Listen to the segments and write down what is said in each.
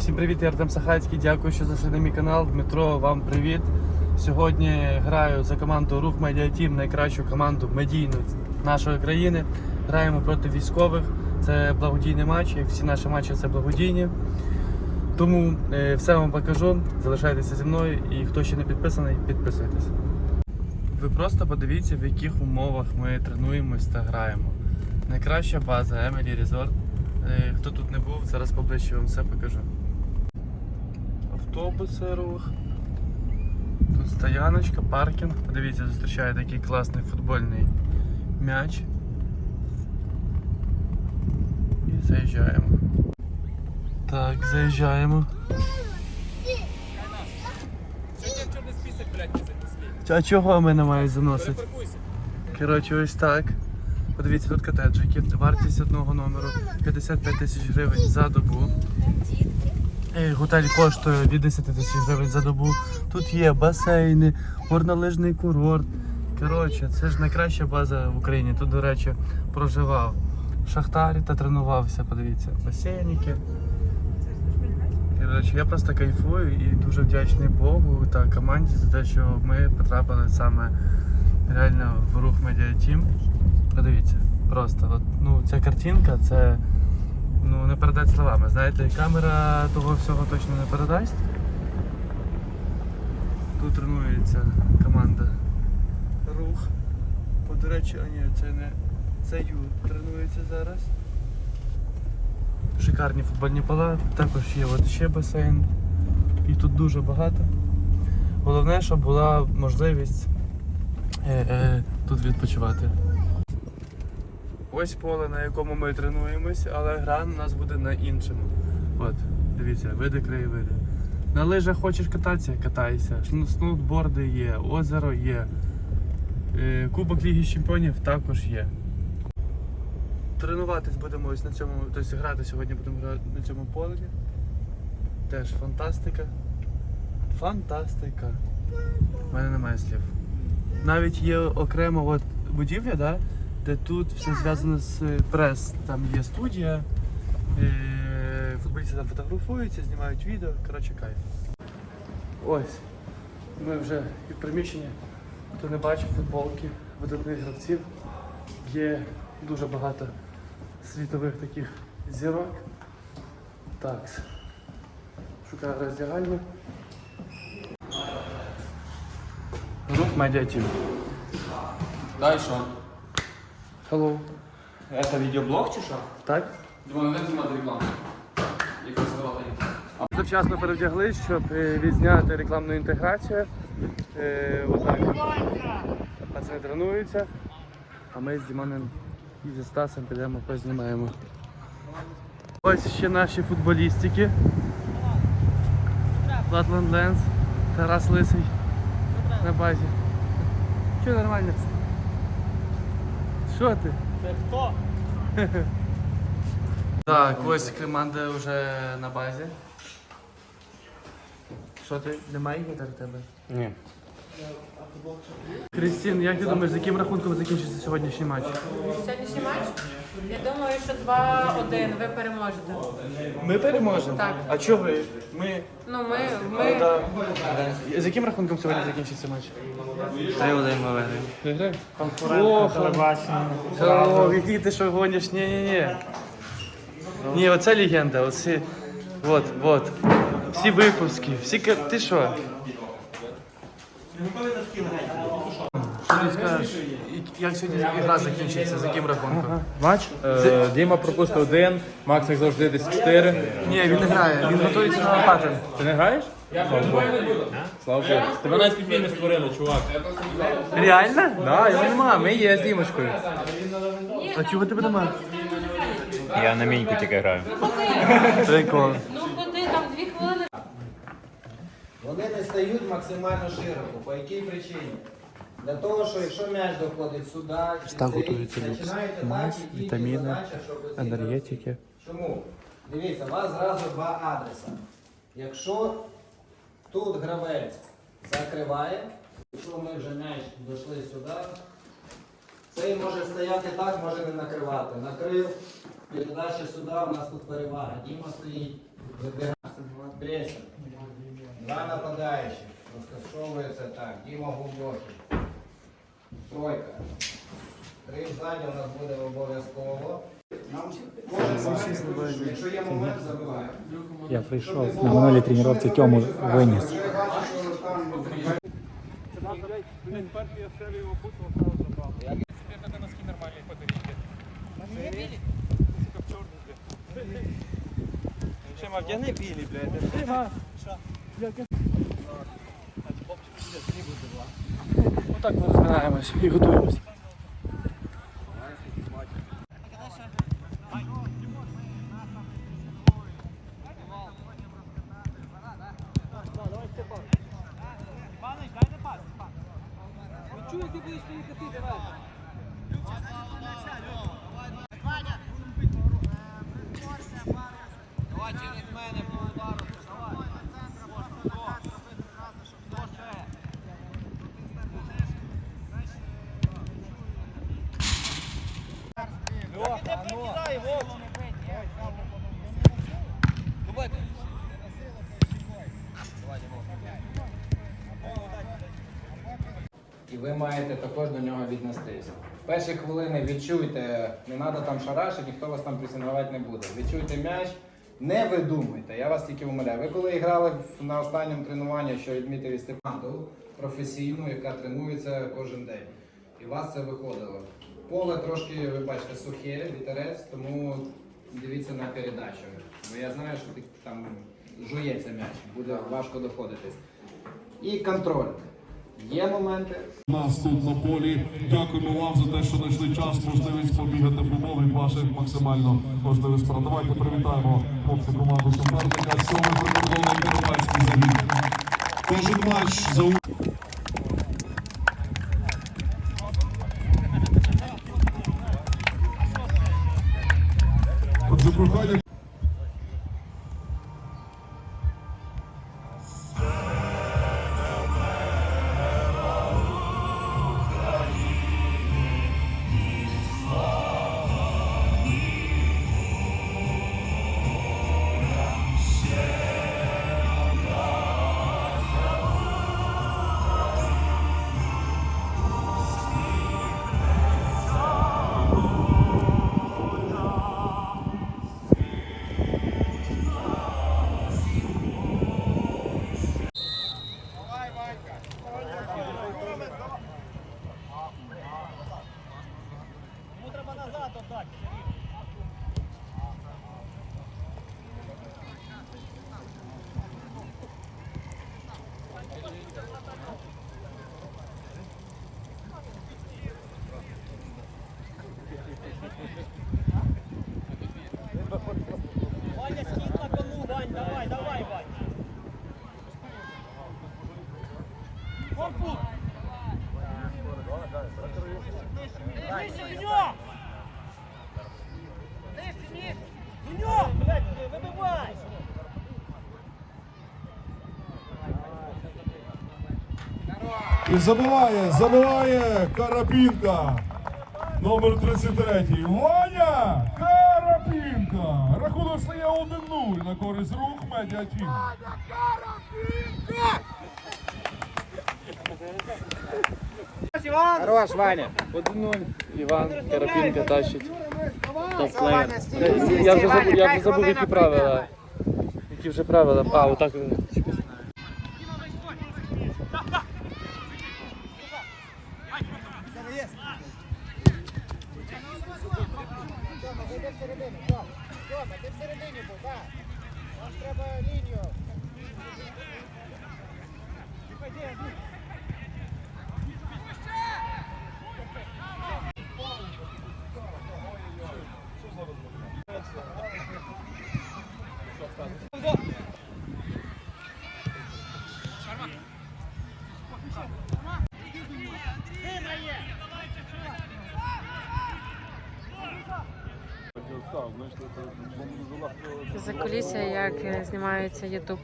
Всім привіт, я Артем Сахацький. Дякую, що зайшли на мій канал. Дмитро, вам привіт. Сьогодні граю за команду Рух Медіа Тім, найкращу команду медійну нашої країни. Граємо проти військових. Це благодійний матч, як всі наші матчі це благодійні. Тому е, все вам покажу. Залишайтеся зі мною і хто ще не підписаний, підписуйтесь. Ви просто подивіться, в яких умовах ми тренуємось та граємо. Найкраща база Emily Resort. Е, Хто тут не був, зараз поближче вам все покажу. Автобуси рух. Тут стояночка, паркінг. Подивіться, зустрічає такий класний футбольний м'яч. І заїжджаємо. Так, заїжджаємо. А чого мене мають заносити? Коротше, ось так. Подивіться, тут котеджики. Вартість одного номеру 55 тисяч гривень за добу. Готель коштує від 10 тисяч гривень за добу. Тут є басейни, горнолижний курорт. Коротше, це ж найкраща база в Україні. Тут, до речі, проживав Шахтарі та тренувався. Подивіться, басейники. Коротше, я просто кайфую і дуже вдячний Богу та команді за те, що ми потрапили саме реально в рух Team. Подивіться, просто от, ну, ця картинка це ну, не передать словами. Знаєте, камера того всього точно не передасть. Тут тренується команда Рух. Бо, до речі, а ні, це не це Ю тренується зараз. Шикарні футбольні поля, також є от ще басейн. Їх тут дуже багато. Головне, щоб була можливість е, е, тут відпочивати. Ось поле, на якому ми тренуємось, але гра у нас буде на іншому. От, дивіться, види краєвиди. На лижах хочеш кататися, катайся. Сноутборди є, озеро є. Е, Кубок Ліги Чемпіонів також є. Тренуватись будемо ось на цьому, тобто грати сьогодні будемо грати на цьому полі. Теж фантастика. Фантастика. У мене немає слів. Навіть є окрема от будівля, да, де тут все зв'язано з прес. Там є студія, е, футболісти там фотографуються, знімають відео. Коротше, кайф. Ось. Ми вже і в приміщенні. Хто не бачив футболки видатних гравців, є дуже багато світових таких зірок. Так. Шукаю роздягальню. Рух Media Team. Да, і що? Hello. Це відеоблог чи що? Так? Думаю, не знімати рекламу. Яку сказала Завчасно перевдяглись, щоб е, відзняти рекламну інтеграцію. Е, отак. Пацани тренуються, а ми з Дімоном і зі Стасом підемо познімаємо. Ось ще наші футболістики. Латланд Ленс, Тарас Лисий на базі. Що нормально? Що ти? Це хто? Так, ось команда вже на базі. Що ти? Немає гітар в тебе? Ні. Крістін, як ти думаєш, з яким рахунком закінчиться сьогоднішній матч? Сьогоднішній матч? Я думаю, що 2-1 ви переможете. Ми переможемо? Так. А чого ви? Ми. Ну, ми, ми Да. З яким рахунком сьогодні закінчиться матч? 3-1 ми виграємо. Виграємо? Телебачення. О, який ти що гониш? Ні, ні, ні. Ні, оце легенда. Оці... Вот, вот. Всі випуски, всі ка- Ти що? Що ти скажеш? І- Як сьогодні гра закінчиться? З яким рахунком? Матч. Е, Діма пропустив один, Макс як завжди десь 4. Ні, він не грає, він готується на паттерн. Ти не граєш? Слава Богу. Слава Богу. Тебе навіть фіфі не створили, чувак. Реально? Да, його нема, ми є з Дімочкою. А чого тебе немає? Я на міньку тільки граю. Прикол. ну ходи там дві хвилини. Вони не стають максимально широко. По якій причині? Для того, що якщо м'яч доходить сюди, чи готується люкс. починаєте так і тільки вітаміни, щоб ви енергетики. Чому? Дивіться, у вас зразу два адреса. Якщо тут гравець закриває, якщо ми вже м'яч дійшли сюди, цей може стояти так, може не накривати. Накрив, передача сюди, у нас тут перевага. Діма стоїть, вибігає. Пресінг. Два нападаючі. Розташовується так. Діма глубокий. Тройка. Три ззаді у нас буде обов'язково. Нам кожен момент, якщо є момент, забиваємо. Я прийшов на минулій тренувці Тьому виніс. Я вдягни білі, блядь. Отак ми розминаємось і готуємось. і ви маєте також до нього віднестися. Перші хвилини відчуйте, не треба там шарашити, ніхто вас там пресингувати не буде. Відчуйте м'яч, не видумуйте, я вас тільки умоляю. Ви коли грали на останньому тренуванні, що відмітив і професійну, яка тренується кожен день. І у вас це виходило. Поле трошки, ви бачите, сухе, вітерець, тому дивіться на передачу. Бо я знаю, що там жується м'яч, буде важко доходитись. І контроль. Є моменти, нас тут на полі. Дякуємо вам за те, що знайшли час, можливість побігати в умови ваших максимально можливих справ. Давайте привітаємо хлопців команду суперника. Сьомий прикордонний Кіровецький загін. Кожен матч за Отже, прохання Треба назад отдать. Ваня, скинь на кону, Вань, давай, давай, Вань. Корпус! Выше, Венек! І забиває, забиває Карапінка. Номер 33. Ваня Карапінка. Рахунок стає 1-0 на користь рух медіатім. Хорош, Ваня. 1-0. Іван Карапінка тащить. Топ-плеєр. Я вже забув, я вже забув, які правила. Які вже правила. А, отак. За кулісся, як знімається Ютуб.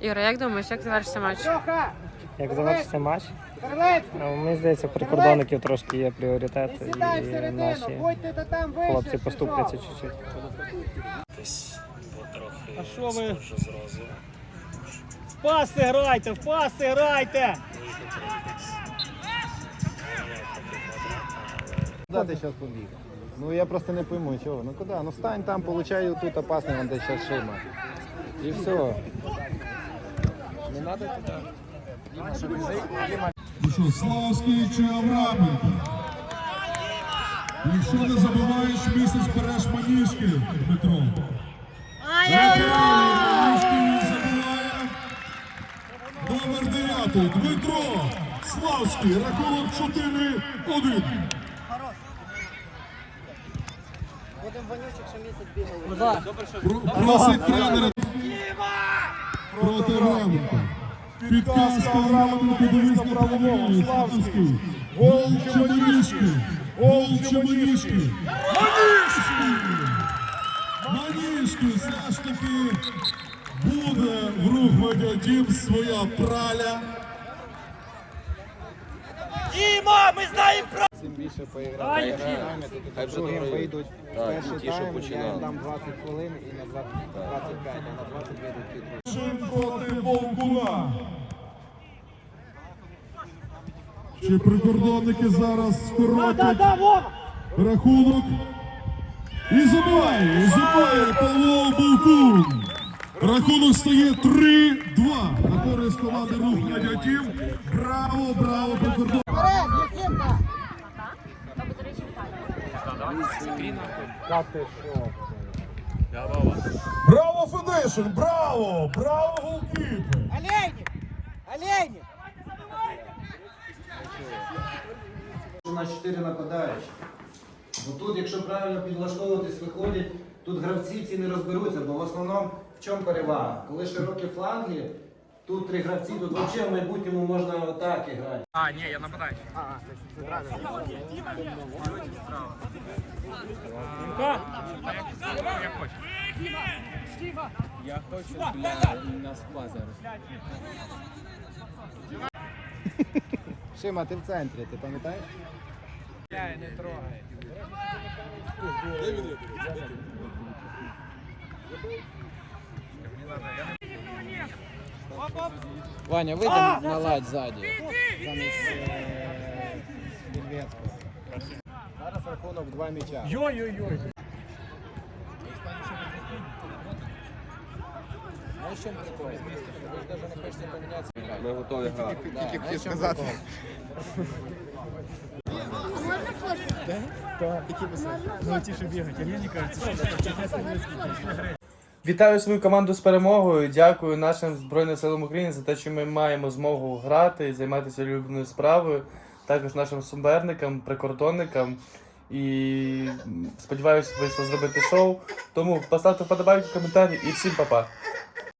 Іра, як думаєш, як завершиться матч? Як завершиться матч? Ну, Мені здається, прикордонників трошки є пріоритет, і наші хлопці поступляться чуть-чуть. А що ви? паси грайте, в паси грайте! Куда ти зараз побіг? Ну я просто не пойму, чого. Ну куди? Ну стань там, получай тут опасний, вон десь зараз шима. І все. Не треба туди. Ну що, Славський чи Авраменко? Якщо не забуваєш місяць, береш маніжки, Дмитро. Дмитро, маніжки не забуває. Номер 9. Дмитро Славський. Рахунок 4-1. Про- Просить тренера проти Авраменко. Підказка Авраменко, дивись на правому. Славський. Гол чи маніжки? Гол чи маніжки? Маніжки! Маніжки все ж таки буде в рух медіатім своя праля. Цим більше поіграти граємо, то тут другим вийдуть в перший тайм, я їм дам 20 хвилин і на 20, 25, а на 20 вийдуть ті Шин проти Вовкуна. Чи прикордонники зараз скоротять рахунок? І забиває, і забиває Павло Вовкун. Рахунок стає 3-2 на користь команди Рух Медіатім. Браво, браво, прикордонники. Браво, Федешин, браво! Браво, голкіпер! У нас 4 нападаючі. Бо тут, якщо правильно підлаштовуватись, виходять, тут гравці ці не розберуться, бо в основному в чому перевага? Коли широкі фланги, тут три гравці, тут взагалі в майбутньому можна атаки грати. Шима, ти в центрі, ти пам'ятаєш? Ваня, вийди на ладь ззаді. Замість е, Вільветського. Зараз рахунок два м'яча. Йой-йой-йой. Знаєш, що прикол? Ви ж навіть не хочете помінятися. Ми готові грати. Тільки хотів сказати. Вітаю свою команду з перемогою. Дякую нашим Збройним силам України за те, що ми маємо змогу грати і займатися улюбленою справою. Також нашим суперникам, прикордонникам. І сподіваюся, вийшло зробити шоу. Тому поставте вподобайки, коментарі і всім па-па.